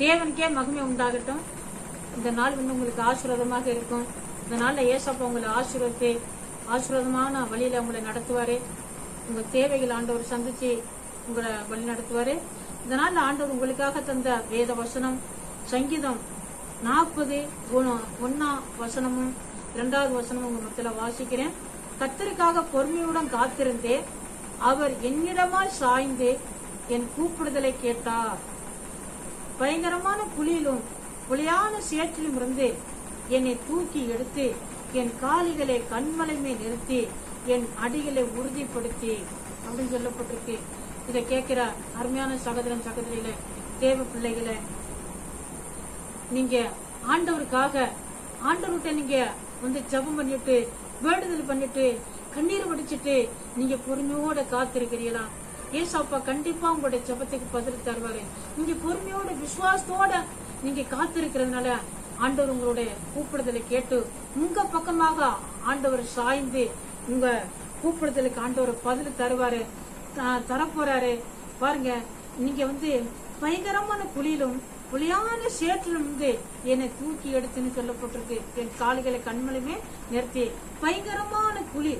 தேவனுக்கே மகிமை உண்டாகட்டும். இந்த நாள் வந்து உங்களுக்கு ஆசீர்வாதமாக இருக்கும். இந்த நாளில் ஏசப்பா உங்களை ஆசீர்வத்தை ஆசீர்வாதமான வழியில் உங்களை நடத்துவார். உங்கள் தேவைகள் ஆண்டவர் சந்தித்து உங்களை வழி நடத்துவார். இந்த நாளில் ஆண்டவர் உங்களுக்காக தந்த வேத வசனம் சங்கீதம் நாற்பது ஒன்னா வசனமும் இரண்டாவது வசனமும் உங்க மத்தியில் வாசிக்கிறேன். கத்தருக்காக பொறுமையுடன் காத்திருந்தே அவர் என்னிடமாய் சாய்ந்து என் கூப்பிடுதலை கேட்டார். பயங்கரமான புலியிலும் புலியான சேற்றிலும் இருந்து என்னை தூக்கி எடுத்து என் காலிகளை கண்மலை மேல் நிறுத்தி என் அடிகளை உறுதிப்படுத்தி அப்படின்னு சொல்லப்பட்டிருக்கு. இதை கேட்கிற அருமையான சகோதரன் சகோதரிகள தேவ பிள்ளைகளை நீங்க ஆண்டவருக்காக ஆண்டவர்கிட்ட நீங்க வந்து ஜபம் பண்ணிட்டு வேண்டுதல் பண்ணிட்டு கண்ணீர் வடிச்சிட்டு நீங்க பொறுமையோட காத்திருக்கிறீங்களா ஏசாப்பா கண்டிப்பா உங்களுடைய ஜபத்துக்கு பதில் தருவாரு. நீங்க பொறுமையோட விசுவாசத்தோட நீங்க காத்திருக்கிறதுனால ஆண்டவர் உங்களுடைய கூப்பிடுதலை கேட்டு உங்க பக்கமாக ஆண்டவர் சாய்ந்து உங்க கூப்பிடுதலுக்கு ஆண்டவர் பதில் தருவாரு. த- தரப்போறாரு. பாருங்க நீங்க வந்து பயங்கரமான குழியிலும் புலியான சேற்றிலும் வந்து என்னை தூக்கி எடுத்துன்னு சொல்லப்பட்டிருக்கு. என் கால்களை கண்மலையுமே நிறுத்தி பயங்கரமான புலி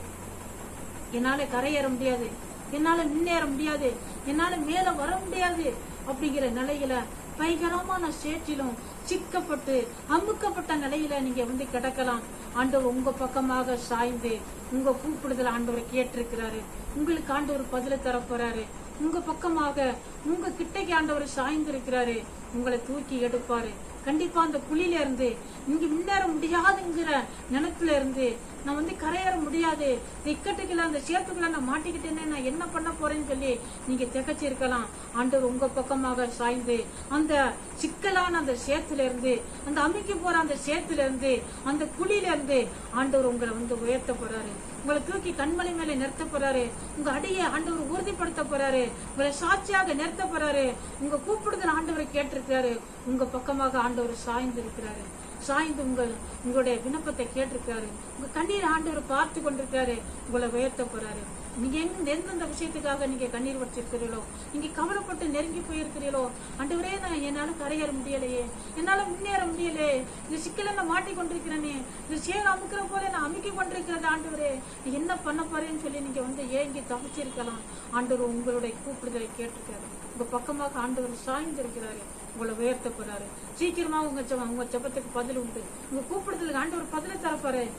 என்னால கரையேற முடியாது. என்னால முன்னேற முடியாது என்னால மேல வர முடியாது அப்படிங்கிற நிலையில பயங்கரமான சேற்றிலும் சிக்கப்பட்டு அமுக்கப்பட்ட நிலையில நீங்க வந்து கிடக்கலாம். ஆண்டவர் உங்க பக்கமாக சாய்ந்து உங்க கூப்பிடுதல் ஆண்டவர் கேட்டிருக்கிறாரு. உங்களுக்கு ஆண்டவர் பதில தரப்போறாரு. போறாரு உங்க பக்கமாக உங்க கிட்டைக்கு ஆண்டவர் சாய்ந்து இருக்கிறாரு உங்களை தூக்கி எடுப்பாரு. கண்டிப்பா அந்த குழியில இருந்து நீங்க முன்னேற முடியாதுங்கிற நினைப்புல இருந்து நான் வந்து கரையேற முடியாது. இக்கட்டுக்குள்ள அந்த சேர்த்துக்குள்ள நான் மாட்டிக்கிட்டேன்னு நான் என்ன பண்ண போறேன்னு சொல்லி நீங்க திகச்சு இருக்கலாம் ஆண்டவர் உங்க பக்கமாக சாய்ந்து அந்த சிக்கலான அந்த சேத்துல இருந்து அந்த அமைக்க போற அந்த சேத்துல இருந்து அந்த குழியில இருந்து ஆண்டவர் உங்களை வந்து உயர்த்த போறாரு. உங்களை தூக்கி கண்மலை மேல நிறுத்த போறாரு. உங்க அடியை ஆண்டவர் உறுதிப்படுத்த போறாரு. உங்களை சாட்சியாக நிறுத்த போறாரு. உங்க கூப்பிடுதல் ஆண்டவரை கேட்டிருக்கிறாரு. உங்க பக்கமாக ஆண்டவர் சாய்ந்து இருக்கிறாரு. சாய்ந்து உங்கள் உங்களுடைய விண்ணப்பத்தை கேட்டிருக்காரு உங்க கண்ணீர் ஆண்டவர் பார்த்து கொண்டிருக்காரு உங்களை உயர்த்த போறாரு. நீங்க எங்க எந்தெந்த விஷயத்துக்காக நீங்க கண்ணீர் வச்சிருக்கிறீங்களோ நீங்க கவலைப்பட்டு நெருங்கி போயிருக்கிறீங்களோ ஆண்டவரே நான் என்னால கரையேற முடியலையே. என்னால முன்னேற முடியலையே. இந்த சிக்கல நான் மாட்டி கொண்டிருக்கிறேனே. இந்த சேல் அமுக்கிற போல நான் அமுக்கி கொண்டிருக்கிறது ஆண்டவரே. நீ என்ன பண்ண போறேன்னு சொல்லி நீங்க வந்து ஏங்கி தவிச்சிருக்கலாம். ஆண்டவர் உங்களுடைய கூப்பிடுதலை கேட்டிருக்காரு உங்க பக்கமாக ஆண்டவர் சாய்ந்து இருக்கிறாரு உங்களை உயர்த்த போறாரு. சீக்கிரமா உங்க உங்க ஜபத்துக்கு பதில் உண்டு. உங்க கூப்பிடுதலுக்கு ஆண்டவர் பதில தரப்போறாரு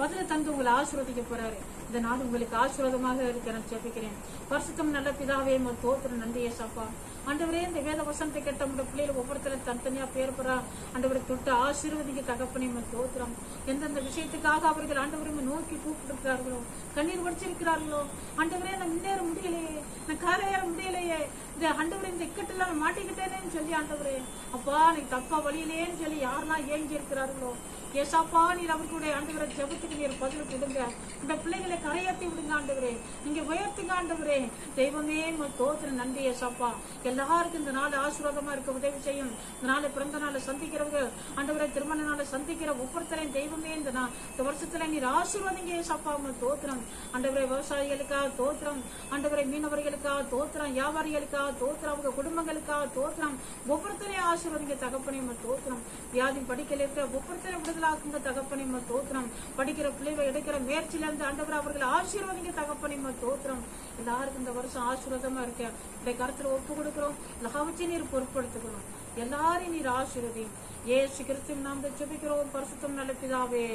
பதில தந்து உங்களை ஆசீர்வதிக்க போறாரு. இந்த நாள் உங்களுக்கு ஆசீர்வாதமாக இருக்கிறேன் ஜெபிக்கிறேன். பரிசுத்தம் நல்ல பிதாவே மோ தோத்திரம் நன்றி ஆண்டவரே இந்த வேத வசனத்தை கேட்ட உங்க பிள்ளைகள் ஒவ்வொருத்தரும் தனித்தனியா பேர் பெறா ஆண்டவரை தொட்டு ஆசீர்வதிக்க தகப்பனையும் தோத்திரம் எந்தெந்த விஷயத்துக்காக அவர்கள் ஆண்டவரை நோக்கி கூப்பிட்டுருக்கிறார்களோ கண்ணீர் வடிச்சிருக்கிறார்களோ ஆண்டவரே நான் முன்னேற முடியலையே நான் காரையேற முடியலையே இந்த ஆண்டவரை இந்த இக்கட்டில் நான் மாட்டிக்கிட்டேனேன்னு சொல்லி ஆண்டவரே அப்பா நீ தப்பா வழியிலேன்னு சொல்லி யாரெல்லாம் ஏங்கி இருக்கிறார்களோ ஏசாப்பா நீர் அவர்களுடைய ஆண்டவரை ஜெபத்துக்கு நீர் பதில் கொடுங்க. இந்த பிள்ளைகளை கரையாத்தி விடுங்க ஆண்டவரே. நீங்க உயர்த்துங்க ஆண்டவரே. தெய்வமே உமக்கு நன்றி ஏசாப்பா. எல்லாருக்கும் இந்த நாள் ஆசீர்வாதமா இருக்க உதவி செய்யும். இந்த நாளை பிறந்த நாளை சந்திக்கிறவங்க ஆண்டவரை திருமண நாளை சந்திக்கிற ஒவ்வொருத்தரையும் தெய்வமே இந்த இந்த வருஷத்துல நீர் ஆசீர்வாதங்க ஏசாப்பா தோத்திரம். ஆண்டவரை விவசாயிகளுக்காக தோத்திரம். ஆண்டவரை மீனவர்களுக்காக தோத்திரம். வியாபாரிகளுக்காக தோத்திரம். அவங்க குடும்பங்களுக்காக தோத்திரம். ஒவ்வொருத்தரையும் ஆசீர்வாதிங்க தகப்பனையும் தோத்திரம். வியாதி படிக்கல இருக்கிற ஒவ்வொருத்தரையும் விடுதலாக்குங்க தகப்பனையும் தோத்திரம். படிக்கிற பிள்ளைகள் எடுக்கிற முயற்சியில இருந்து அண்டவரை அவர்களை ஆசீர்வாதிங்க தகப்பனையும் தோத்திரம். எல்லாருக்கும் இந்த வருஷம் ஆசீர்வாதமா இருக்க இந்த கருத்துல ஒப்பு கொடுக்கிறோம் எல்லாவற்றையும் நீர் பொருட்படுத்துகிறோம் எல்லாரையும் நீர் ஆசீர்வதி. ஏசு கிறிஸ்துவின் நாம் ஜெபிக்கிறோம். பரிசுத்தம் நல்ல பிதாவே.